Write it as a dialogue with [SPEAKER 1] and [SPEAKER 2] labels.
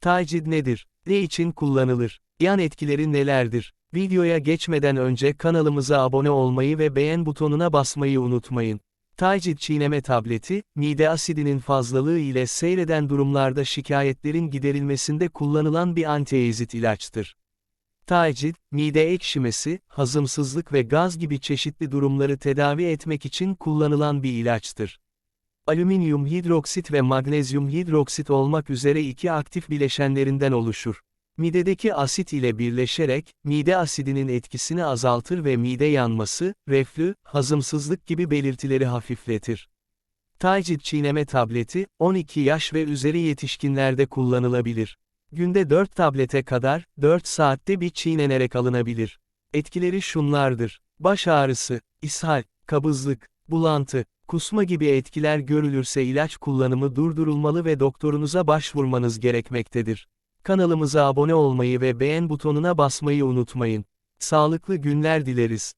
[SPEAKER 1] Tacid nedir? Ne için kullanılır? Yan etkileri nelerdir? Videoya geçmeden önce kanalımıza abone olmayı ve beğen butonuna basmayı unutmayın. Tacid çiğneme tableti, mide asidinin fazlalığı ile seyreden durumlarda şikayetlerin giderilmesinde kullanılan bir antiezit ilaçtır. Tacid, mide ekşimesi, hazımsızlık ve gaz gibi çeşitli durumları tedavi etmek için kullanılan bir ilaçtır. Alüminyum hidroksit ve magnezyum hidroksit olmak üzere iki aktif bileşenlerinden oluşur. Midedeki asit ile birleşerek, mide asidinin etkisini azaltır ve mide yanması, reflü, hazımsızlık gibi belirtileri hafifletir. Tacid çiğneme tableti, 12 yaş ve üzeri yetişkinlerde kullanılabilir. Günde 4 tablete kadar, 4 saatte bir çiğnenerek alınabilir. Etkileri şunlardır. Baş ağrısı, ishal, kabızlık, bulantı, kusma gibi etkiler görülürse ilaç kullanımı durdurulmalı ve doktorunuza başvurmanız gerekmektedir. Kanalımıza abone olmayı ve beğen butonuna basmayı unutmayın. Sağlıklı günler dileriz.